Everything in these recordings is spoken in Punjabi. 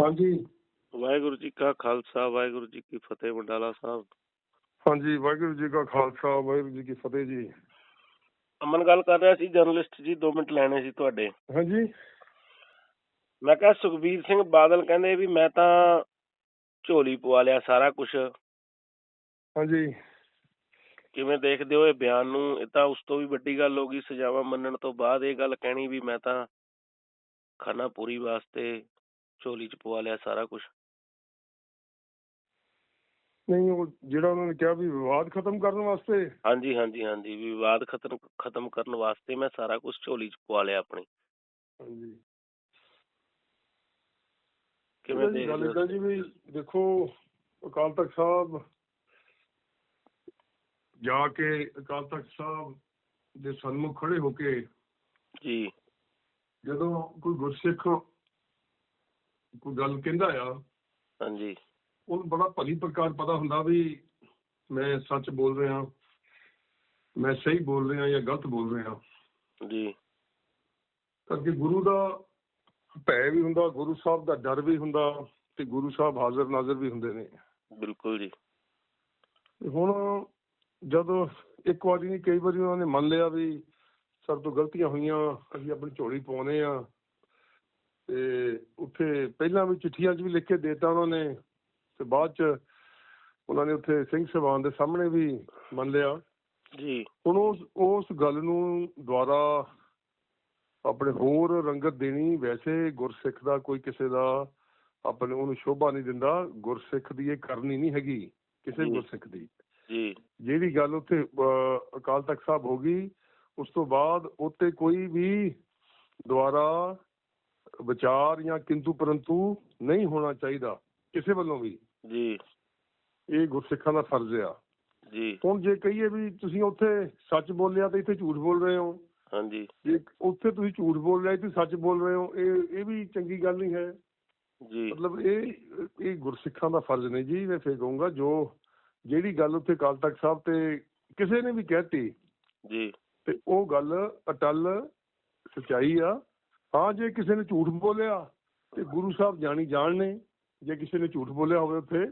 ਹਾਂਜੀ। ਵਾਹਿਗੁਰੂ ਜੀ ਕਾ ਖਾਲਸਾ ਵਾਹਿਗੁਰੂ ਜੀ ਕੀ ਫਤਿਹ ਵੰਡਾਲਾ ਸਾਹਿਬ। ਹਾਂਜੀ ਵਾਹਿਗੁਰੂ ਜੀ ਕਾ ਖਾਲਸਾ ਵਾਹਿਗੁਰੂ ਜੀ ਕੀ ਫਤਿਹ ਜੀ। ਅਮਨ ਗੱਲ ਕਰ ਰਿਹਾ ਸੀ ਜਰਨਲਿਸਟ ਜੀ 2 ਮਿੰਟ ਲੈਣੇ ਸੀ ਤੁਹਾਡੇ। ਹਾਂਜੀ। ਮੈਂ ਕਿਹਾ ਸੁਖਬੀਰ ਸਿੰਘ ਬਾਦਲ ਕਹਿੰਦੇ ਵੀ ਮੈਂ ਤਾਂ ਝੋਲੀ ਪਵਾ ਲਿਆ ਸਾਰਾ ਕੁਝ ਹਾਂਜੀ। ਕਿਵੇਂ ਦੇਖਦੇ ਹੋ ਇਹ ਬਿਆਨ ਨੂੰ? ਇਹ ਤਾਂ ਉਸ ਤੋਂ ਵੀ ਵੱਡੀ ਗੱਲ ਹੋ ਗਈ ਸਜ਼ਾਵਾਂ ਮੰਨਣ ਤੋਂ ਬਾਅਦ ਇਹ ਗੱਲ ਕਹਿਣੀ ਵੀ ਮੈਂ ਤਾਂ ਖਾਣਾ ਪੂਰੀ ਵਾਸਤੇ ਝੋਲੀ ਚ ਪਵਾ ਲਿਆ ਸਾਰਾ ਕੁਝ ਨਹੀਂ ਉਹ ਜਿਹੜਾ ਉਹਨਾਂ ਨੇ ਕਿਹਾ ਵੀ ਵਿਵਾਦ ਖਤਮ ਕਰਨ ਵਾਸਤੇ। ਹਾਂਜੀ ਹਾਂਜੀ ਹਾਂਜੀ ਵਿਵਾਦ ਖਤਮ ਖਤਮ ਕਰਨ ਵਾਸਤੇ ਮੈਂ ਸਾਰਾ ਕੁਝ ਝੋਲੀ ਚ ਪਵਾ ਲਿਆ ਆਪਣੀ। ਹਾਂਜੀ। ਕਿਵੇਂ ਗੱਲ ਜੀ ਵੀ ਦੇਖੋ ਅਕਾਲ ਤਖਤ ਸਾਹਿਬ ਜਾ ਕੇ ਅਕਾਲ ਤਖਤ ਸਾਹਿਬ ਦੇ ਸਨਮੁਖ ਖੜੇ ਹੋ ਕੇ ਜੀ। ਜਦੋਂ ਕੋਈ ਗੁਰਸਿੱਖ ਕੋਈ ਗੱਲ ਕਹਿੰਦਾ ਆ। ਹਾਂਜੀ। ਉਹਨੂੰ ਬੜਾ ਭਲੀ ਪ੍ਰਕਾਰ ਪਤਾ ਹੁੰਦਾ ਵੀ ਮੈਂ ਸੱਚ ਬੋਲ ਰਿਹਾ ਮੈਂ ਸਹੀ ਬੋਲ ਰਿਹਾ ਜਾਂ ਗਲਤ ਬੋਲ ਰਿਹਾ। ਜੀ। ਕਰਕੇ ਗੁਰੂ ਦਾ ਭੈ ਵੀ ਹੁੰਦਾ ਗੁਰੂ ਸਾਹਿਬ ਦਾ ਡਰ ਵੀ ਹੁੰਦਾ ਤੇ ਗੁਰੂ ਸਾਹਿਬ ਹਾਜ਼ਰ ਨਾਜ਼ਰ ਵੀ ਹੁੰਦੇ ਨੇ। ਬਿਲਕੁਲ ਜੀ। ਹੁਣ ਜਦ ਇੱਕ ਵਾਰੀ ਨਹੀਂ ਕਈ ਵਾਰੀ ਉਹਨਾਂ ਨੇ ਮੰਨ ਲਿਆ ਵੀ ਸਾਡੇ ਤੋਂ ਗਲਤੀਆਂ ਹੋਈਆਂ ਅਸੀਂ ਆਪਣੀ ਝੋਲੀ ਪਾਉਨੇ ਆ। ਤੇ ਉੱਥੇ ਪਹਿਲਾਂ ਵੀ ਚਿੱਠੀਆਂ 'ਚ ਵੀ ਲਿਖ ਕੇ ਦੇਤਾ ਉਹਨਾਂ ਨੇ ਤੇ ਬਾਅਦ 'ਚ ਉਹਨਾਂ ਨੇ ਉੱਥੇ ਸਿੰਘ ਸਭਾਨ ਦੇ ਸਾਹਮਣੇ ਵੀ ਮੰਨ ਲਿਆ। ਜੀ। ਹੁਣ ਉਸ ਉਸ ਗੱਲ ਨੂੰ ਦੁਆਰਾ ਆਪਣੇ ਹੋਰ ਰੰਗਤ ਦੇਣੀ ਵੈਸੇ ਗੁਰਸਿੱਖ ਦਾ ਕੋਈ ਕਿਸੇ ਦਾ ਆਪਣੇ ਉਹਨੂੰ ਸ਼ੋਭਾ ਨਹੀਂ ਦਿੰਦਾ ਗੁਰਸਿੱਖ ਦੀ ਇਹ ਕਰਨੀ ਨਹੀਂ ਹੈਗੀ ਕਿਸੇ। ਗੁਰਸਿੱਖ ਦੀ। ਜੀ। ਜਿਹੜੀ ਗੱਲ ਉੱਥੇ ਅਕਾਲ ਤਖਤ ਸਾਹਿਬ ਹੋ ਗਈ ਉਸ ਤੋਂ ਬਾਅਦ ਉੱਤੇ ਕੋਈ ਵੀ ਦੁਆਰਾ ਵਿਚਾਰ ਜਾਂ ਕਿੰਤੂ ਪਰੰਤੂ ਨਹੀਂ ਹੋਣਾ ਚਾਹੀਦਾ ਕਿਸੇ ਵੱਲੋਂ ਵੀ। ਜੀ। ਇਹ ਗੁਰਸਿੱਖਾਂ ਦਾ ਫਰਜ਼ ਆ। ਜੀ। ਹੁਣ ਜੇ ਕਹੀਏ ਵੀ ਤੁਸੀਂ ਉੱਥੇ ਸੱਚ ਬੋਲਿਆ ਤੇ ਇੱਥੇ ਝੂਠ ਬੋਲ ਰਹੇ ਹੋ। ਹਾਂਜੀ। ਜੇ ਉੱਥੇ ਤੁਸੀਂ ਝੂਠ ਬੋਲ ਰਹੇ ਤੇ ਸੱਚ ਬੋਲ ਰਹੇ ਹੋ ਇਹ ਇਹ ਵੀ ਚੰਗੀ ਗੱਲ ਨਹੀਂ ਹੈ। ਜੀ। ਮਤਲਬ ਇਹ ਇਹ ਗੁਰਸਿੱਖਾਂ ਦਾ ਫਰਜ਼ ਨਹੀਂ ਜੀ ਮੈਂ ਫੇਰ ਕਹੂੰਗਾ ਜੋ ਜਿਹੜੀ ਗੱਲ ਉੱਥੇ ਅਕਾਲ ਤਖਤ ਸਾਹਿਬ ਤੇ ਕਿਸੇ ਨੇ ਵੀ ਕਹਿਤੀ ਜੀ। ਤੇ ਉਹ ਗੱਲ ਅਟਲ ਸਚਾਈ ਆ। ਹਾਂ ਜੇ ਕਿਸੇ ਨੇ ਝੂਠ ਬੋਲਿਆ ਤੇ ਗੁਰੂ ਸਾਹਿਬ ਜਾਣੀ ਜਾਣ ਨੇ ਜੇ ਕਿਸੇ ਨੇ ਝੂਠ ਬੋਲਿਆ ਹੋਵੇ ਉੱਥੇ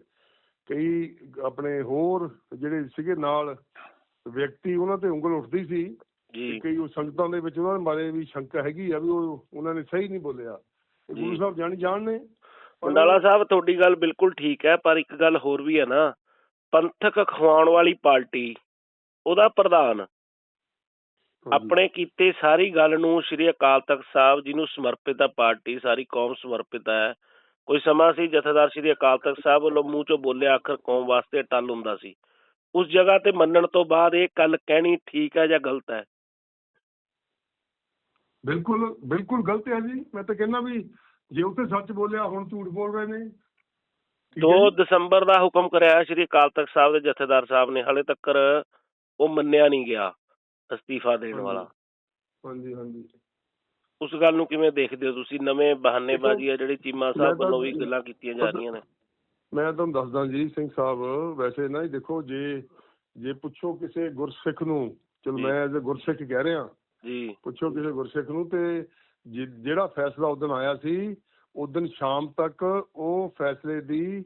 ਕਈ ਆਪਣੇ ਹੋਰ ਜਿਹੜੇ ਸੀਗੇ ਨਾਲ ਵਿਅਕਤੀ ਉਹਨਾਂ ਤੇ ਉਂਗਲ ਉੱਠਦੀ ਸੀ ਜੀ ਕਈ ਉਹ ਸੰਗਤਾਂ ਦੇ ਵਿੱਚ ਉਹਨਾਂ ਬਾਰੇ ਵੀ ਸ਼ੰਕਾ ਹੈਗੀ ਆ ਵੀ ਉਹ ਉਹਨਾਂ ਨੇ ਸਹੀ ਨਹੀਂ ਬੋਲਿਆ ਗੁਰੂ। ਸਾਹਿਬ ਜਾਣੀ ਜਾਣ ਨੇ ਮੰਡਾਲਾ ਸਾਹਿਬ ਤੁਹਾਡੀ ਗੱਲ ਬਿਲਕੁਲ ਠੀਕ ਹੈ ਪਰ ਇੱਕ ਗੱਲ ਹੋਰ ਵੀ ਹੈ ਨਾ ਪੰਥਕ ਖਵਾਉਣ ਵਾਲੀ ਪਾਰਟੀ ਉਹਦਾ ਪ੍ਰਧਾਨ। ਆਪਣੇ ਕੀਤੇ ਸਾਰੀ ਗੱਲ ਨੂੰ ਸ੍ਰੀ ਅਕਾਲ ਤਖਤ ਸਾਹਿਬ ਜਿਹਨੂੰ ਸਮਰਪਿਤ ਹੈ ਪਾਰਟੀ ਸਾਰੀ ਕੌਮ ਸਮਰਪਿਤ ਹੈ ਕੋਈ ਸਮਾਂ ਸੀ ਜਥੇਦਾਰ ਸ੍ਰੀ ਅਕਾਲ ਤਖਤ ਸਾਹਿਬ ਵੱਲੋਂ ਮੂੰਹ ਚੋਂ ਬੋਲਿਆ ਆਖਰ ਕੌਮ ਵਾਸਤੇ ਟੱਲ ਹੁੰਦਾ ਸੀ। ਉਸ ਜਗ੍ਹਾ ਤੇ ਮੰਨਣ ਤੋਂ ਬਾਅਦ ਇਹ ਗੱਲ ਕਹਿਣੀ ਠੀਕ ਹੈ ਜਾਂ ਗਲਤ ਹੈ ਬਿਲਕੁਲ ਬਿਲਕੁਲ ਗਲਤ ਹੈ ਜੀ। ਮੈਂ ਤਾਂ ਕਹਿੰਦਾ ਵੀ ਜੇ ਉੱਥੇ ਸੱਚ ਬੋਲਿਆ ਹੁਣ ਝੂਠ ਬੋਲ ਰਹੇ ਨੇ। ਠੀਕ ਹੈ 2 ਜੀ? ਦਸੰਬਰ ਦਾ ਹੁਕਮ ਕਰਿਆ ਸ੍ਰੀ ਅਕਾਲ ਤਖਤ ਸਾਹਿਬ ਦੇ ਜਥੇਦਾਰ ਸਾਹਿਬ ਨੇ ਹਲੇ ਤੱਕ ਉਹ ਮੰਨਿਆ ਨਹੀਂ ਗਿਆ। ਅਸਤੀਫਾ ਦੇਣ। ਵਾਲਾ। ਹਾਂਜੀ ਹਾਂਜੀ। ਉਸ ਗੱਲ ਨੂੰ ਕਿਵੇਂ ਦੇਖਦੇ ਹੋ ਤੁਸੀਂ? ਨਵੇਂ ਬਹਾਨੇਬਾਜ਼ੀ ਆ ਜਿਹੜੀ ਚੀਮਾ ਸਾਹਿਬ ਵੱਲੋਂ ਵੀ ਗੱਲਾਂ ਕੀਤੀਆਂ ਜਾ ਰਹੀਆਂ ਨੇ। ਮੈਂ ਤੁਹਾਨੂੰ ਦੱਸਦਾ ਜੀ ਸਿੰਘ ਸਾਹਿਬ ਵੈਸੇ ਨਾ ਦੇਖੋ ਜੇ ਜੇ ਪੁੱਛੋ ਕਿਸੇ ਗੁਰਸਿੱਖ ਨੂੰ ਚਲੋ। ਮੈਂ ਐਜ਼ ਗੁਰਸਿੱਖ ਕਹਿ ਰਿਹਾ। ਜੀ। ਪੁੱਛੋ ਕਿਸੇ ਗੁਰਸਿੱਖ ਨੂੰ ਤੇ ਜਿਹੜਾ ਫੈਸਲਾ ਉਦੋਂ ਆਇਆ ਸੀ ਉਦੋਂ ਸ਼ਾਮ ਤੱਕ ਉਹ ਫੈਸਲੇ ਦੀ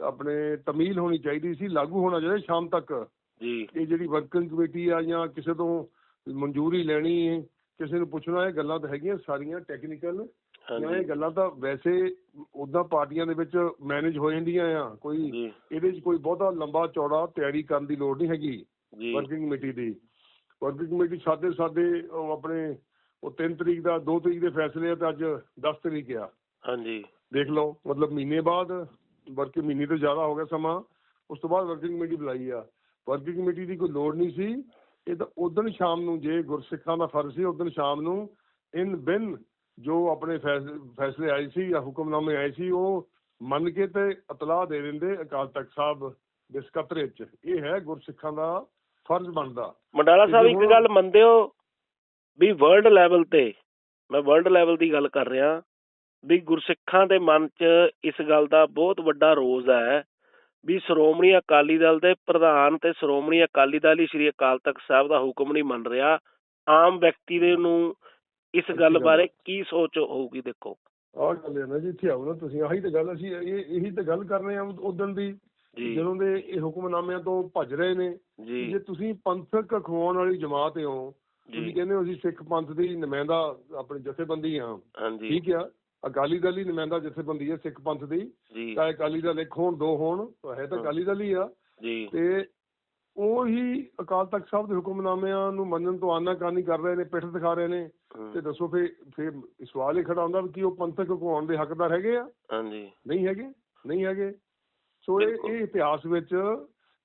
ਆਪਣੇ ਤਮੀਲ ਹੋਣੀ ਚਾਹੀਦੀ ਸੀ ਲਾਗੂ ਹੋਣਾ ਚਾਹੀਦਾ ਸ਼ਾਮ ਤੱਕ। ਜੀ। ਇਹ ਜਿਹੜੀ ਵਰਕਿੰਗ ਕਮੇਟੀ ਆ ਜਾਂ ਕਿਸੇ ਤੋਂ ਮਨਜ਼ੂਰੀ ਲੈਣੀ ਹੈ ਕਿਸੇ ਨੂੰ ਪੁੱਛਣਾ ਇਹ ਗੱਲਾਂ ਤਾਂ ਹੈਗੀਆਂ ਸਾਰੀਆਂ ਟੈਕਨੀਕਲ ਜਾਂ ਇਹ ਗੱਲਾਂ ਤਾਂ ਵੈਸੇ ਉਦਾਂ ਪਾਰਟੀਆਂ ਦੇ ਵਿੱਚ ਮੈਨੇਜ ਹੋ ਜਾਂਦੀਆਂ ਆ। ਕੋਈ ਇਹਦੇ 'ਚ ਕੋਈ ਬਹੁਤਾ ਲੰਬਾ ਚੌੜਾ ਤਿਆਰੀ ਕਰਨ ਦੀ ਲੋੜ ਨਹੀਂ ਹੈਗੀ ਵਰਕਿੰਗ ਕਮੇਟੀ ਦੀ। ਵਰਕਿੰਗ ਕਮੇਟੀ ਸਾਦੇ ਸਾਦੇ ਉਹ ਆਪਣੇ ਉਹ 3 ਤਰੀਕ ਦਾ 2 ਤਰੀਕ ਦੇ ਫੈਸਲੇ ਆ ਤੇ ਅੱਜ 10 ਤਰੀਕ ਆ। ਹਾਂਜੀ। ਦੇਖ ਲਓ ਮਤਲਬ ਮਹੀਨੇ ਬਾਅਦ ਵਰਕਿੰਗ ਮਹੀਨੇ ਤੋਂ ਜ਼ਿਆਦਾ ਹੋ ਗਿਆ ਸਮਾਂ ਉਸ ਤੋਂ ਬਾਅਦ ਵਰਕਿੰਗ ਕਮੇਟੀ ਬੁਲਾਈ ਆ। ਵਰਕਿੰਗ ਕਮੇਟੀ ਦੀ ਕੋਈ ਲੋੜ ਨਹੀਂ ਸੀ। ਇਹ ਤਾਂ ਉਦੋਂ ਸ਼ਾਮ ਨੂੰ ਜੇ ਗੁਰਸਿੱਖਾਂ ਦਾ ਫਰਜ਼ ਸੀ ਉਦੋਂ ਸ਼ਾਮ ਨੂੰ ਇਨ ਬਿਨ ਜੋ ਆਪਣੇ ਫੈਸ- ਫੈਸਲੇ ਆਏ ਸੀ ਜਾਂ ਹੁਕਮਨਾਮੇ ਆਏ ਸੀ ਉਹ ਮੰਨ ਕੇ ਤੇ ਇਤਲਾਹ ਦੇ ਦਿੰਦੇ ਅਕਾਲ ਤਖਤ ਸਾਹਿਬ ਦੇ ਸਕੱਤਰੇਤ ਚ। ਇਹ ਹੈ ਗੁਰਸਿੱਖਾਂ ਦਾ ਫਰਜ਼ ਬਣਦਾ। ਮੰਡਾਲਾ ਸਾਹਿਬ ਇੱਕ ਗੱਲ ਮੰਨਦੇ ਹੋ ਵੀ ਵਰਲਡ ਲੈਵਲ ਤੇ ਮੈਂ ਵਰਲਡ ਲੈਵਲ ਦੀ ਗੱਲ ਕਰ ਰਿਹਾ ਵੀ ਗੁਰਸਿੱਖਾਂ ਦੇ ਮਨ 'ਚ ਇਸ ਗੱਲ ਦਾ ਬਹੁਤ ਵੱਡਾ ਰੋਜ਼ ਹੈ ਵੀ ਸ਼੍ਰੋਮਣੀ ਅਕਾਲੀ ਦਲ ਦੇ ਪ੍ਰਧਾਨ ਤੇ ਸ਼੍ਰੋਮਣੀ ਅਕਾਲੀ ਦਲ ਹੀ ਸ੍ਰੀ ਅਕਾਲ ਤਖਤ ਸਾਹਿਬ ਦਾ ਹੁਕਮ ਨਹੀਂ ਮੰਨ ਰਿਹਾ। ਆਮ ਵਿਅਕਤੀ ਦੇ ਨੂੰ ਇਸ ਗੱਲ ਬਾਰੇ। ਕੀ ਸੋਚ ਹੋਊਗੀ ਦੇਖੋ? ਆਹ ਗੱਲ ਹੈ ਨਾ ਜੀ ਇੱਥੇ ਆਓ ਨਾ ਤੁਸੀਂ। ਆਹੀ ਤਾਂ ਗੱਲ ਅਸੀਂ ਇਹ ਇਹੀ ਤਾਂ ਗੱਲ ਕਰ ਰਹੇ ਹਾਂ ਉਦੋਂ ਦੀ। ਜਦੋਂ ਦੇ ਇਹ ਹੁਕਮਨਾਮਿਆਂ ਤੋਂ ਭੱਜ ਰਹੇ ਨੇ ਜੀ। ਤੁਸੀਂ ਪੰਥਕ ਅਖਵਾਉਣ ਵਾਲੀ ਜਮਾਤ ਹੋ ਤੁਸੀਂ ਕਹਿੰਦੇ ਹੋ ਅਸੀਂ ਸਿੱਖ ਪੰਥ ਦੀ ਨੁਮਾਇੰਦਾ ਆਪਣੀ ਜਥੇਬੰਦੀ ਹਾਂਜੀ। ਠੀਕ ਆ। ਅਕਾਲੀ ਦਲ ਹੀ ਨੁਮਾਇੰਦਾ ਜਥੇਬੰਦੀ ਹੈ ਸਿੱਖ ਪੰਥ ਦੀ। ਚਾਹੇ ਅਕਾਲੀ ਦਲ ਇੱਕ ਹੋਣ ਦੋ ਹੋਣ ਹੈ ਤਾਂ ਹਾਂ। ਅਕਾਲੀ ਦਲ ਹੀ ਆ। ਜੀ। ਤੇ ਉਹ ਹੀ ਅਕਾਲ ਤਖਤ ਸਾਹਿਬ ਦੇ ਹੁਕਮਨਾਮਿਆਂ ਨੂੰ ਮੰਨਣ ਤੋਂ ਆਨਾਕਾਨੀ ਕਰ ਰਹੇ ਨੇ ਪਿੱਠ ਦਿਖਾ ਰਹੇ ਨੇ। ਤੇ ਦੱਸੋ ਫੇ ਫੇ ਸਵਾਲ ਇਹ ਖੜਾ ਹੁੰਦਾ ਵੀ ਕੀ ਉਹ ਪੰਥਕ ਹੁਕਮਾਉਣ ਦੇ ਹੱਕਦਾਰ ਹੈਗੇ ਆ? ਹਾਂਜੀ। ਨਹੀਂ ਹੈਗੇ? ਨਹੀਂ ਹੈਗੇ? ਸੋ ਇਹ। ਇਹ ਇਤਿਹਾਸ ਵਿੱਚ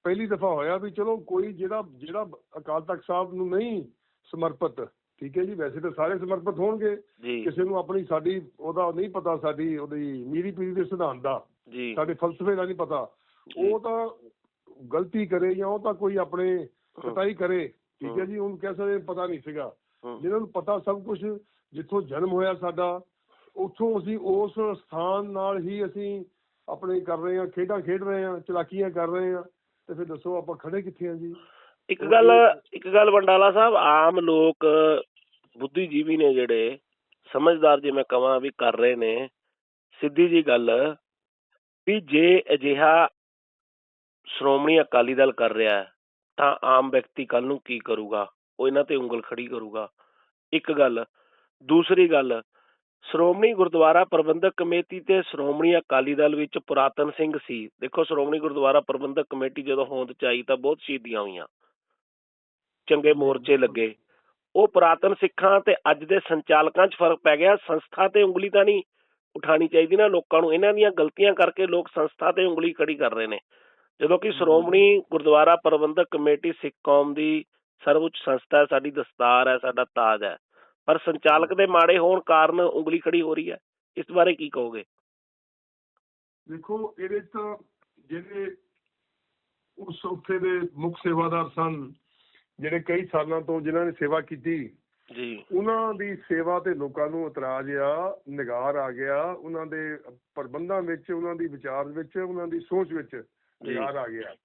ਪਹਿਲੀ ਦਫਾ ਹੋਇਆ ਵੀ ਚਲੋ ਕੋਈ ਜਿਹੜਾ ਜਿਹੜਾ ਅਕਾਲ ਤਖਤ ਸਾਹਿਬ ਨੂੰ ਨਹੀਂ ਸਮਰਪਿਤ ਠੀਕ ਹੈ ਜੀ ਵੈਸੇ ਤਾਂ ਸਾਰੇ ਸਮਰਪਿਤ ਹੋਣਗੇ। ਜੀ। ਕਿਸੇ ਨੂੰ ਆਪਣੀ ਸਾਡੀ ਉਹਦਾ ਨਹੀਂ ਪਤਾ ਸਾਡੀ ਉਹਦੀ ਮੀਰੀ ਪੀਰੀ ਦੇ ਸਿਧਾਂਤ ਦਾ। ਜੀ। ਸਾਡੇ ਫਲਸਫੇ ਦਾ ਨਹੀਂ ਪਤਾ। ਉਹ ਤਾਂ ਗਲਤੀ ਕਰੇ ਜਾਂ ਉਹ ਤਾਂ ਕੋਈ ਆਪਣੇ ਕਟਾਈ ਕਰੇ। ਠੀਕ ਹੈ ਜੀ ਉਹਨੂੰ ਕਹਿ ਸਕਦੇ ਪਤਾ ਨਹੀਂ ਸੀਗਾ। ਜਿਹਨਾਂ ਨੂੰ ਪਤਾ ਸਭ ਕੁਝ ਜਿੱਥੋਂ ਜਨਮ ਹੋਇਆ ਸਾਡਾ ਉੱਥੋਂ ਅਸੀਂ ਉਸ ਸਥਾਨ ਨਾਲ ਹੀ ਅਸੀਂ ਆਪਣੇ ਕਰ ਰਹੇ ਹਾਂ ਖੇਡਾਂ ਖੇਡ ਰਹੇ ਹਾਂ ਚਲਾਕੀਆਂ ਕਰ ਰਹੇ ਹਾਂ। ਤੇ ਫਿਰ ਦੱਸੋ ਆਪਾਂ ਖੜੇ ਕਿੱਥੇ ਹਾਂ ਜੀ? ਇੱਕ ਗੱਲ ਇੱਕ ਗੱਲ ਵੰਡਾਲਾ ਸਾਹਿਬ ਆਮ ਲੋਕ ਬੁੱਧੀਜੀਵੀ ਨੇ ਜਿਹੜੇ ਸਮਝਦਾਰ ਜੇ ਮੈਂ ਕਵਾਂ ਵੀ ਕਰ ਰਹੇ ਨੇ, ਸਿੱਧੀ ਜੀ ਗੱਲ ਵੀ ਜੇ ਅਜਿਹਾ ਸ਼੍ਰੋਮਣੀ ਅਕਾਲੀ ਦਲ ਕਰ ਰਿਹਾ ਤਾਂ ਆਮ ਵਿਅਕਤੀ ਕੱਲ ਨੂੰ ਕੀ ਕਰੂਗਾ? ਉਹ ਇਹਨਾਂ ਤੇ ਉਂਗਲ ਖੜੀ ਕਰੂਗਾ। ਇੱਕ ਗੱਲ। ਦੂਸਰੀ ਗੱਲ, ਸ਼੍ਰੋਮਣੀ ਗੁਰਦੁਆਰਾ ਪ੍ਰਬੰਧਕ ਕਮੇਟੀ ਤੇ ਸ਼੍ਰੋਮਣੀ ਅਕਾਲੀ ਦਲ ਵਿੱਚ ਪੁਰਾਤਨ ਸਿੰਘ ਸੀ। ਦੇਖੋ, ਸ਼੍ਰੋਮਣੀ ਗੁਰਦੁਆਰਾ ਪ੍ਰਬੰਧਕ ਕਮੇਟੀ ਜਦੋਂ ਹੋਂਦ ਚ ਆਈ ਤਾਂ ਬਹੁਤ ਸ਼ਹੀਦੀਆਂ ਹੋਈਆਂ। ਚੰਗੇ ਮੋਰਚੇ ਲੱਗੇ। ਉਹ ਪੁਰਾਤਨ ਸਿੱਖਾਂ ਤੇ ਅੱਜ ਦੇ ਸੰਚਾਲਕਾਂ 'ਚ ਫ਼ਰਕ ਪੈ ਗਿਆ। ਸੰਸਥਾ ਤੇ ਉਂਗਲੀ ਤਾਂ ਨਹੀਂ ਉਠਾਣੀ ਚਾਹੀਦੀ ਨਾ। ਲੋਕਾਂ ਨੂੰ ਇਹਨਾਂ ਦੀਆਂ ਗਲਤੀਆਂ ਕਰਕੇ ਲੋਕ ਸੰਸਥਾ ਤੇ ਉਂਗਲੀ ਖੜੀ ਕਰ ਰਹੇ ਨੇ। ਜਦੋਂ ਕਿ ਸ਼੍ਰੋਮਣੀ ਗੁਰਦੁਆਰਾ ਪ੍ਰਬੰਧਕ ਕਮੇਟੀ ਸਿੱਖ ਕੌਮ ਦੀ ਸਰਵਉੱਚ ਸੰਸਥਾ ਹੈ। ਸਾਡੀ ਦਸਤਾਰ ਹੈ ਸਾਡਾ ਤਾਜ ਹੈ। ਪਰ ਸੰਚਾਲਕ ਦੇ ਮਾੜੇ ਹੋਣ ਕਾਰਨ ਉਂਗਲੀ ਖੜੀ ਹੋ ਰਹੀ ਹੈ। ਇਸ ਬਾਰੇ ਕੀ ਕਹੋਗੇ? ਦੇਖੋ ਇਹਦੇ 'ਚ ਤਾਂ ਜਿਹੜੇ ਉਸ ਉੱਥੇ ਦੇ ਮੁੱਖ ਸੇਵਾਦਾਰ ਸਨ ਜਿਹੜੇ ਕਈ ਸਾਲਾਂ ਤੋਂ ਜਿਨ੍ਹਾਂ ਨੇ ਸੇਵਾ ਕੀਤੀ ਜੀ। ਉਹਨਾਂ ਦੀ ਸੇਵਾ ਤੇ ਲੋਕਾਂ ਨੂੰ ਇਤਰਾਜ਼ ਆ ਨਿਗਾਰ ਆ ਗਿਆ ਉਹਨਾਂ ਦੇ ਪ੍ਰਬੰਧਾਂ ਵਿੱਚ ਉਹਨਾਂ ਦੀ ਵਿਚਾਰ ਵਿੱਚ ਉਹਨਾਂ ਦੀ ਸੋਚ ਵਿੱਚ ਨਿਗਾਰ ਆ ਗਿਆ।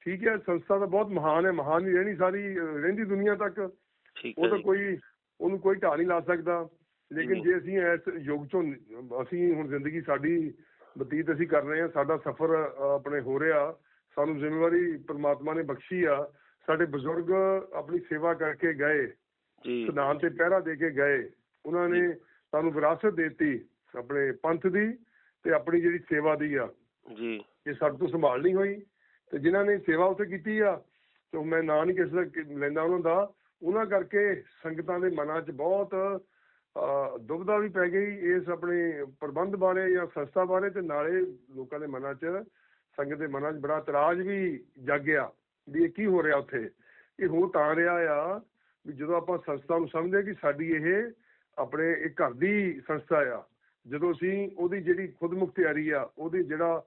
ਠੀਕ ਹੈ ਸੰਸਥਾ ਤਾਂ ਬਹੁਤ ਮਹਾਨ ਹੈ ਮਹਾਨ ਹੀ ਰਹਿਣੀ ਸਾਰੀ ਰਹਿੰਦੀ ਦੁਨੀਆ ਤੱਕ। ਉਹ ਤਾਂ ਕੋਈ ਉਹਨੂੰ ਕੋਈ ਢਾਹ ਨਹੀਂ ਲਾ ਸਕਦਾ। ਲੇਕਿਨ ਜੀ। ਅਸੀਂ ਇਸ ਯੁੱਗ ਚੋਂ ਅਸੀਂ ਹੁਣ ਜ਼ਿੰਦਗੀ ਸਾਡੀ ਬਤੀਤ ਅਸੀਂ ਕਰ ਰਹੇ ਹਾਂ ਸਾਡਾ ਸਫ਼ਰ ਆਪਣੇ ਹੋ ਰਿਹਾ। ਸਾਨੂੰ ਜ਼ਿੰਮੇਵਾਰੀ ਪ੍ਰਮਾਤਮਾ ਨੇ ਬਖਸ਼ੀ ਆ। ਸਾਡੇ ਬਜ਼ੁਰਗ ਆਪਣੀ ਸੇਵਾ ਕਰਕੇ ਗਏ ਜੀ। ਸਿਧਾਂਤ ਤੇ ਪਹਿਰਾ ਦੇ ਕੇ ਗਏ ਉਹਨਾਂ ਨੇ ਸਾਨੂੰ ਵਿਰਾਸਤ ਦਿੱਤੀ ਆਪਣੇ ਪੰਥ ਦੀ ਤੇ ਆਪਣੀ ਜਿਹੜੀ ਸੇਵਾ ਦੀ ਆ। ਜੀ। ਇਹ ਸਾਡੇ ਤੋਂ ਸੰਭਾਲ ਨਹੀਂ ਹੋਈ ਤੇ ਜਿਨ੍ਹਾਂ ਨੇ ਸੇਵਾ ਉੱਥੇ ਕੀਤੀ ਆ ਤੇ ਮੈਂ ਨਾਂ ਨਹੀਂ ਕਿਸੇ ਦਾ ਲੈਂਦਾ ਉਹਨਾਂ ਦਾ ਉਹਨਾਂ ਕਰਕੇ ਸੰਗਤਾਂ ਦੇ ਮਨਾਂ 'ਚ ਬਹੁਤ ਦੁਬਿਧਾ ਵੀ ਪੈ ਗਈ ਇਸ ਆਪਣੇ ਪ੍ਰਬੰਧ ਬਾਰੇ ਜਾਂ ਸੰਸਥਾ ਬਾਰੇ ਤੇ ਨਾਲੇ ਲੋਕਾਂ ਦੇ ਮਨਾਂ 'ਚ ਸੰਗਤ ਦੇ ਮਨਾਂ 'ਚ ਬੜਾ ਇਤਰਾਜ਼ ਵੀ ਜਾਗਿਆ। ਵੀ ਇਹ ਕੀ ਹੋ ਰਿਹਾ ਉੱਥੇ? ਇਹ ਹੋ ਤਾਂ ਰਿਹਾ ਆ ਵੀ ਜਦੋਂ ਆਪਾਂ ਸੰਸਥਾ ਨੂੰ ਸਮਝਦੇ ਕਿ ਸਾਡੀ ਇਹ ਆਪਣੇ ਇੱਕ ਘਰ ਦੀ ਸੰਸਥਾ ਆ, ਜਦੋਂ ਅਸੀਂ ਉਹਦੀ ਜਿਹੜੀ ਖੁਦ ਮੁਖਤਿਆਰੀ ਆ, ਉਹਦੀ ਜਿਹੜਾ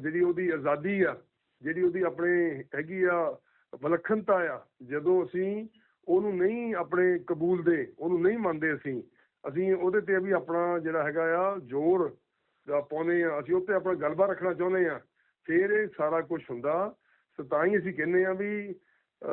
ਜਿਹੜੀ ਉਹਦੀ ਆਜ਼ਾਦੀ ਆ, ਜਿਹੜੀ ਉਹਦੀ ਆਪਣੇ ਹੈਗੀ ਆ, ਵਿਲੱਖਣਤਾ ਆ, ਜਦੋਂ ਅਸੀਂ ਉਹਨੂੰ ਨਹੀਂ ਆਪਣੇ ਕਬੂਲ ਦੇ, ਉਹਨੂੰ ਨਹੀਂ ਮੰਨਦੇ ਅਸੀਂ ਅਸੀਂ ਉਹਦੇ ਤੇ ਵੀ ਆਪਣਾ ਜਿਹੜਾ ਹੈਗਾ ਆ ਜ਼ੋਰ ਦਾ ਪਾਉਂਦੇ ਆ ਅਸੀਂ ਉੱਤੇ ਆਪਣਾ ਗਲਬਾ ਰੱਖਣਾ ਚਾਹੁੰਦੇ ਆ ਫਿਰ ਇਹ ਸਾਰਾ ਕੁਝ ਹੁੰਦਾ ਸੋ ਤਾਂ ਹੀ ਅਸੀਂ ਕਹਿੰਦੇ ਆ ਵੀ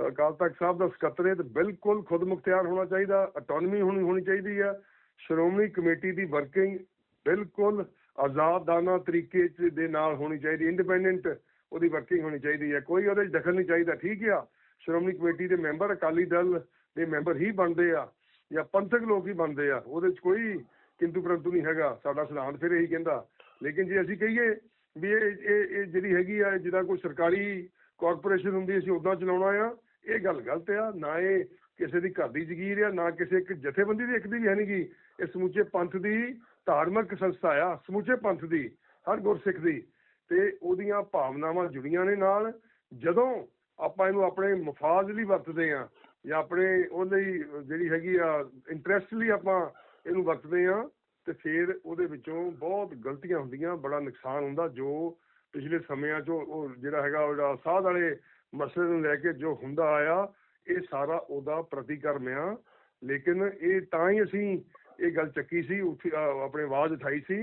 ਅਕਾਲ ਤਖਤ ਸਾਹਿਬ ਦਾ ਸਕੱਤਰੇਤ ਬਿਲਕੁਲ ਖੁਦ ਮੁਖਤਿਆਰ ਹੋਣਾ ਚਾਹੀਦਾ ਆਟੋਨਮੀ ਹੋਣੀ ਹੋਣੀ ਚਾਹੀਦੀ ਆ ਸ਼੍ਰੋਮਣੀ ਕਮੇਟੀ ਦੀ ਵਰਕਿੰਗ ਬਿਲਕੁਲ ਆਜ਼ਾਦਾਨਾ ਤਰੀਕੇ ਦੇ ਨਾਲ ਹੋਣੀ ਚਾਹੀਦੀ ਇੰਡੀਪੈਂਡੈਂਟ ਉਹਦੀ ਵਰਕਿੰਗ ਹੋਣੀ ਚਾਹੀਦੀ ਹੈ। ਕੋਈ ਉਹਦੇ 'ਚ ਦਖਲ ਨਹੀਂ ਚਾਹੀਦਾ, ਠੀਕ ਆ? ਸ਼੍ਰੋਮਣੀ ਕਮੇਟੀ ਦੇ ਮੈਂਬਰ ਅਕਾਲੀ ਦਲ ਦੇ ਮੈਂਬਰ ਹੀ ਬਣਦੇ ਆ, ਜਾਂ ਪੰਥਕ ਲੋਕ ਹੀ ਬਣਦੇ ਆ। ਉਹਦੇ 'ਚ ਕੋਈ ਕਿੰਤੂ ਪਰੰਤੂ ਨਹੀਂ ਹੈਗਾ, ਸਾਡਾ ਸਿਧਾਂਤ ਫਿਰ ਇਹੀ ਕਹਿੰਦਾ। ਲੇਕਿਨ ਜੇ ਅਸੀਂ ਕਹੀਏ ਵੀ ਇਹ ਇਹ ਇਹ ਜਿਹੜੀ ਹੈਗੀ ਆ, ਜਿਹਦਾ ਕੋਈ ਸਰਕਾਰੀ ਕਾਰਪੋਰੇਸ਼ਨ ਹੁੰਦੀ ਅਸੀਂ ਉਦਾਂ ਚਲਾਉਣਾ ਆ। ਇਹ ਗੱਲ ਗਲਤ ਆ। ਨਾ ਇਹ ਕਿਸੇ ਦੀ ਘਰ ਦੀ ਜ਼ਗੀਰ ਆ, ਨਾ ਕਿਸੇ ਇੱਕ ਜਥੇਬੰਦੀ ਦੀ, ਇੱਕ ਦੀ ਹੈ ਨਹੀਂਗੀ ਇਹ ਸਮੁੱਚੇ ਪੰਥ ਦੀ ਧਾਰਮਿਕ ਸੰਸਥਾ ਆ, ਸਮੁੱਚੇ ਪੰਥ ਦੀ, ਹਰ ਗੁਰਸਿੱਖ ਦੀ। ਤੇ ਉਹਦੀਆਂ ਭਾਵਨਾਵਾਂ ਜੁੜੀਆਂ ਨੇ ਨਾਲ। ਜਦੋਂ ਆਪਾਂ ਇਹਨੂੰ ਆਪਣੇ ਮਫ਼ਾਜ਼ ਲਈ ਵਰਤਦੇ ਆ, ਜਾਂ ਆਪਣੇ ਉਹਦੇ ਲਈ ਜਿਹੜੀ ਹੈਗੀ ਆ ਇੰਟਰਸਟ ਲਈ ਆਪਾਂ ਇਹਨੂੰ ਵਰਤਦੇ ਆ, ਤੇ ਫਿਰ ਉਹਦੇ ਵਿੱਚੋਂ ਬਹੁਤ ਗਲਤੀਆਂ ਹੁੰਦੀਆਂ, ਬੜਾ ਨੁਕਸਾਨ ਹੁੰਦਾ, ਜੋ ਪਿਛਲੇ ਸਮਿਆਂ 'ਚ ਉਹ ਜਿਹੜਾ ਹੈਗਾ ਉਹ ਸਾਧ ਵਾਲੇ ਮਸਲੇ ਨੂੰ ਲੈ ਕੇ ਜੋ ਹੁੰਦਾ ਆਇਆ, ਇਹ ਸਾਰਾ ਉਹਦਾ ਪ੍ਰਤੀਕਰਮ ਆ। ਲੇਕਿਨ ਇਹ ਤਾਂ ਹੀ ਅਸੀਂ ਇਹ ਗੱਲ ਚੱਕੀ ਸੀ, ਉੱਥੇ ਆਪਣੇ ਆਵਾਜ਼ ਉਠਾਈ ਸੀ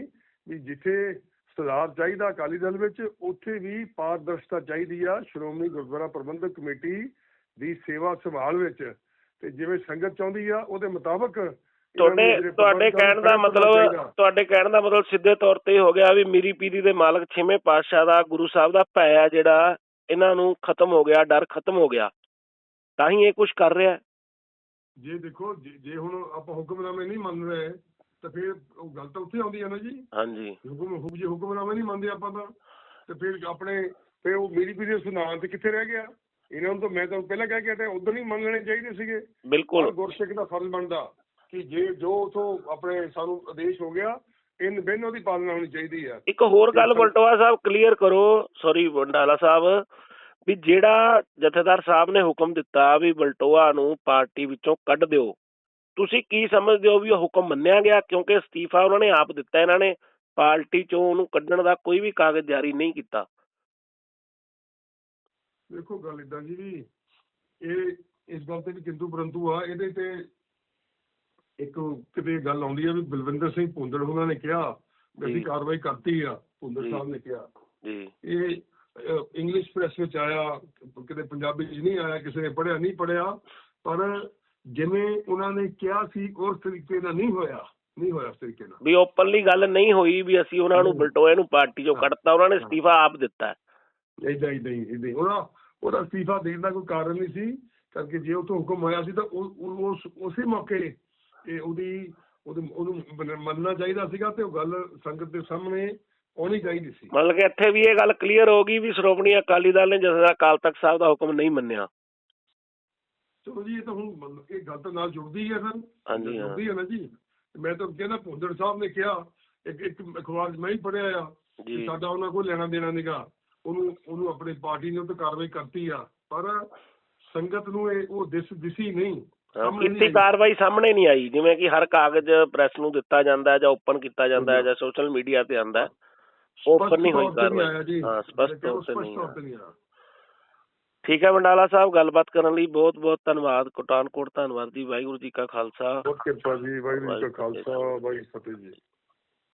ਵੀ ਜਿੱਥੇ ਸੁਧਾਰ ਚਾਹੀਦਾ ਅਕਾਲੀ ਦਲ ਵਿੱਚ, ਉੱਥੇ ਵੀ ਪਾਰਦਰਸ਼ਤਾ ਚਾਹੀਦੀ ਆ। ਸ਼੍ਰੋਮਣੀ ਗੁਰਦੁਆਰਾ ਪ੍ਰਬੰਧਕ ਕਮੇਟੀ ਦੀ ਸੇਵਾ ਸੰਭਾਲ ਵਿੱਚ ਤੇ ਜਿਵੇਂ ਸੰਗਤ ਚਾਹੁੰਦੀ ਆ, ਉਹਦੇ ਮੁਤਾਬਕ ਤੁਹਾਡੇ ਤੁਹਾਡੇ ਕਹਿਣ ਦਾ ਮਤਲਬ। ਤੁਹਾਡੇ ਕਹਿਣ ਦਾ ਮਤਲਬ ਸਿੱਧੇ ਤੌਰ ਤੇ ਹੋ ਗਿਆ ਵੀ ਮੀਰੀ ਪੀਰੀ ਦੇ ਮਾਲਕ ਛੇਵੇਂ ਪਾਤਸ਼ਾਹ ਦਾ ਗੁਰੂ ਸਾਹਿਬ ਦਾ ਭੈ ਆ ਜਿਹੜਾ ਇਹਨਾਂ ਨੂੰ ਖਤਮ ਹੋ ਗਿਆ ਡਰ ਖਤਮ ਹੋ ਗਿਆ। ਤਾਂ ਹੀ ਇਹ ਕੁਝ ਕਰ ਰਿਹਾ ਹੈ। ਜੇ ਦੇਖੋ ਜੇ ਹੁਣ ਆਪਾਂ ਹੁਕਮਨਾਮੇ ਨਹੀਂ ਮੰਨ ਰਹੇ ਤਾਂ ਫਿਰ ਉਹ ਗੱਲ ਤਾਂ ਉੱਥੇ ਆਉਂਦੀ ਹੈ ਨਾ ਜੀ। ਹਾਂਜੀ। ਹੁਕਮ ਹੁਕਮ ਜੇ ਹੁਕਮਨਾਮੇ ਨਹੀਂ ਮੰਨਦੇ ਆਪਾਂ ਤਾਂ ਤੇ ਫਿਰ ਆਪਣੇ ਫਿਰ ਉਹ ਮੇਰੀ ਪੀੜੀ ਸੁਨਾਮ ਤੇ ਕਿੱਥੇ ਰਹਿ ਗਿਆ? ਇਹਨਾਂ ਨੂੰ ਤਾਂ ਮੈਂ ਤਾਂ ਪਹਿਲਾਂ ਕਹਿ ਕੇ ਹਟਿਆ ਉਦੋਂ ਹੀ ਮੰਨਣੇ ਚਾਹੀਦੇ ਸੀਗੇ। ਬਿਲਕੁਲ। ਗੁਰਸਿੱਖ ਦਾ ਫਰਜ਼ ਬਣਦਾ। ਕਿ ਜੇ ਜੋ ਉਥੋਂ ਆਪਣੇ ਸਾਨੂੰ ਆਦੇਸ਼ ਹੋ ਗਿਆ ਇਨ ਬਿਨ ਉਹਦੀ ਪਾਲਣਾ ਹੋਣੀ ਚਾਹੀਦੀ ਆ। ਇੱਕ ਹੋਰ ਗੱਲ ਬਲਟੋਆ ਸਾਹਿਬ ਕਲੀਅਰ ਕਰੋ ਸੌਰੀ ਬੰਡਾਲਾ ਸਾਹਿਬ ਵੀ ਜਿਹੜਾ ਜਥੇਦਾਰ ਸਾਹਿਬ ਨੇ ਹੁਕਮ ਦਿੱਤਾ ਵੀ ਬਲਟੋਆ ਨੂੰ ਪਾਰਟੀ ਵਿੱਚੋਂ ਕੱਢ ਦਿਓ ਤੁਸੀਂ ਕੀ ਸਮਝਦੇ ਹੋ ਵੀ ਉਹ ਹੁਕਮ ਮੰਨਿਆ ਗਿਆ? ਕਿਉਂਕਿ ਅਸਤੀਫਾ ਉਹਨਾਂ ਨੇ ਆਪ ਦਿੱਤਾ ਇਹਨਾਂ ਨੇ ਪਾਰਟੀ ਚੋਂ ਉਹਨੂੰ ਕੱਢਣ ਦਾ ਕੋਈ ਵੀ ਕਾਗਜ਼ ਜਾਰੀ ਨਹੀਂ ਕੀਤਾ। ਦੇਖੋ ਗੱਲ ਇਦਾਂ ਜੀ ਵੀ ਇਹ ਇਸ ਗੱਲ ਤੇ ਵੀ ਕਿੰਤੂ ਪਰੰਤੂ ਆ ਇਹਦੇ ਤੇ ਇੱਕ ਕਿਤੇ ਗੱਲ ਆਉਂਦੀ ਆ ਵੀ ਬਲਵਿੰਦਰ ਸਿੰਘ ਭੁੰਦੜ ਉਹਨਾਂ ਨੇ ਕਿਹਾ ਵੀ। ਅਸੀਂ ਕਾਰਵਾਈ ਕਰਤੀ ਆ ਭੁੰਦੜ ਜੀ। ਸਾਹਿਬ ਨੇ ਕਿਹਾ ਜੀ ਇਹ ਇੰਗਲਿਸ਼ ਪ੍ਰੈਸ ਵਿੱਚ ਆਇਆ ਕਿਤੇ ਪੰਜਾਬੀ 'ਚ ਨਹੀਂ ਆਇਆ ਕਿਸੇ ਨੇ ਪੜ੍ਹਿਆ ਨਹੀਂ ਪੜ੍ਹਿਆ ਪਰ ਜਿਵੇਂ ਉਹਨਾਂ ਨੇ ਕਿਹਾ ਸੀ ਉਸ ਤਰੀਕੇ ਨਾਲ ਨਹੀਂ ਹੋਇਆ ਨਹੀਂ ਹੋਇਆ ਉਸ ਤਰੀਕੇ ਨਾਲ ਵੀ ਓਪਨਲੀ ਗੱਲ ਨਹੀਂ ਹੋਈ ਵੀ ਅਸੀਂ ਉਹਨਾਂ ਨੂੰ। ਬਲਟੋਏ ਨੂੰ ਪਾਰਟੀ ਚੋਂ ਹਾਂ। ਕੱਢਤਾ ਉਹਨਾਂ ਨੇ ਹਾਂ। ਅਸਤੀਫਾ ਆਪ ਦਿੱਤਾ ਹੈ। ਇਦਾਂ ਇਦਾਂ ਹੀ ਇਦਾਂ ਹੀ ਉਹਦਾ ਉਹਦਾ ਅਸਤੀਫਾ ਦੇਣ ਦਾ ਕੋਈ ਕਾਰਨ ਨਹੀਂ ਸੀ ਕਰਕੇ ਜੇ ਉਹ ਤੋਂ ਹੁਕਮ ਹੋਇਆ ਸੀ ਤਾਂ ਉਸ ਉਸੇ ਮੌਕੇ ਇਹ ਉਹਦੀ ਉਹਨੂੰ ਉਹਨੂੰ ਮੰਨ- ਮੰਨਣਾ ਚਾਹੀਦਾ ਸੀਗਾ ਤੇ ਉਹ ਗੱਲ ਸੰਗਤ ਦੇ ਸਾਹਮਣੇ ਆਉਣੀ ਚਾਹੀਦੀ ਸੀ। ਮਤਲਬ ਕਿ ਇੱਥੇ ਵੀ ਇਹ ਗੱਲ ਕਲੀਅਰ ਹੋ ਗਈ ਵੀ ਸ਼੍ਰੋਮਣੀ ਅਕਾਲੀ ਦਲ ਨੇ ਜਥੇਦਾਰ ਅਕਾਲ ਤਖਤ ਸਾਹਿਬ ਦਾ ਹੁਕਮ ਨਹੀਂ ਮੰਨਿਆ। ਚਲੋ ਜੀ ਇਹ ਤਾਂ ਹੁਣ ਇਹ ਗੱਲ ਤਾਂ ਨਾਲ ਜੁੜਦੀ ਹੈ ਫਿਰ ਹਾਂਜੀ, ਹਾਂ। ਜੁੜਦੀ ਹੈ ਨਾ ਜੀ। ਮੈਂ ਤਾਂ ਕਹਿੰਦਾ ਭੁੰਦੜ ਸਾਹਿਬ ਨੇ ਕਿਹਾ ਇੱਕ ਇੱਕ ਅਖਬਾਰ ਮੈਂ ਹੀ ਪੜ੍ਹਿਆ ਆ ਕਿ ਸਾਡਾ ਉਹਨਾਂ ਕੋਲ ਲੈਣਾ ਦੇਣਾ ਨਹੀਂਗਾ ਉਹਨੂੰ ਉਹਨੂੰ ਆਪਣੀ ਪਾਰਟੀ ਨੇ ਉਹ ਤੇ ਕਾਰਵਾਈ ਕਰਤੀ ਆ। ਪਰ ਸੰਗਤ ਨੂੰ ਇਹ ਉਹ ਦਿਸ ਦਿਸੀ ਨਹੀਂ। ਕੀਤੀ। ਕਾਰਵਾਈ ਸਾਹਮਣੇ ਨਹੀਂ ਆਈ ਜਿਵੇਂ ਕਿ ਹਰ ਕਾਗਜ਼ ਪ੍ਰੈਸ ਨੂੰ ਦਿੱਤਾ ਜਾਂਦਾ ਹੈ ਜਾਂ ਓਪਨ ਕੀਤਾ ਜਾਂਦਾ ਹੈ ਜਾਂ ਸੋਸ਼ਲ ਮੀਡੀਆ ਤੇ ਹੈ open ਸਪਸ਼ਟ ਨਹੀਂ ਹੋਈ ਕਾਰਵਾਈ। ਹਾਂ, ਸਪਸ਼ਟ ਤੌਰ ਤੇ ਨਹੀਂ ਠੀਕ ਹੈ ਮੰਡਾਲਾ ਸਾਹਿਬ ਗੱਲਬਾਤ ਕਰਨ ਲਈ ਬਹੁਤ ਬਹੁਤ ਧੰਨਵਾਦ। ਕੋਟਾਨਕੋਟ ਧੰਨਵਾਦ ਜੀ ਵਾਹਿਗੁਰੂ ਜੀ ਕਾ ਖਾਲਸਾ। ਬਹੁਤ ਕਿਰਪਾ ਜੀ ਵਾਹਿਗੁਰੂ ਜੀ ਕਾ ਖਾਲਸਾ ਵਾਹਿਗੁਰੂ ਜੀ।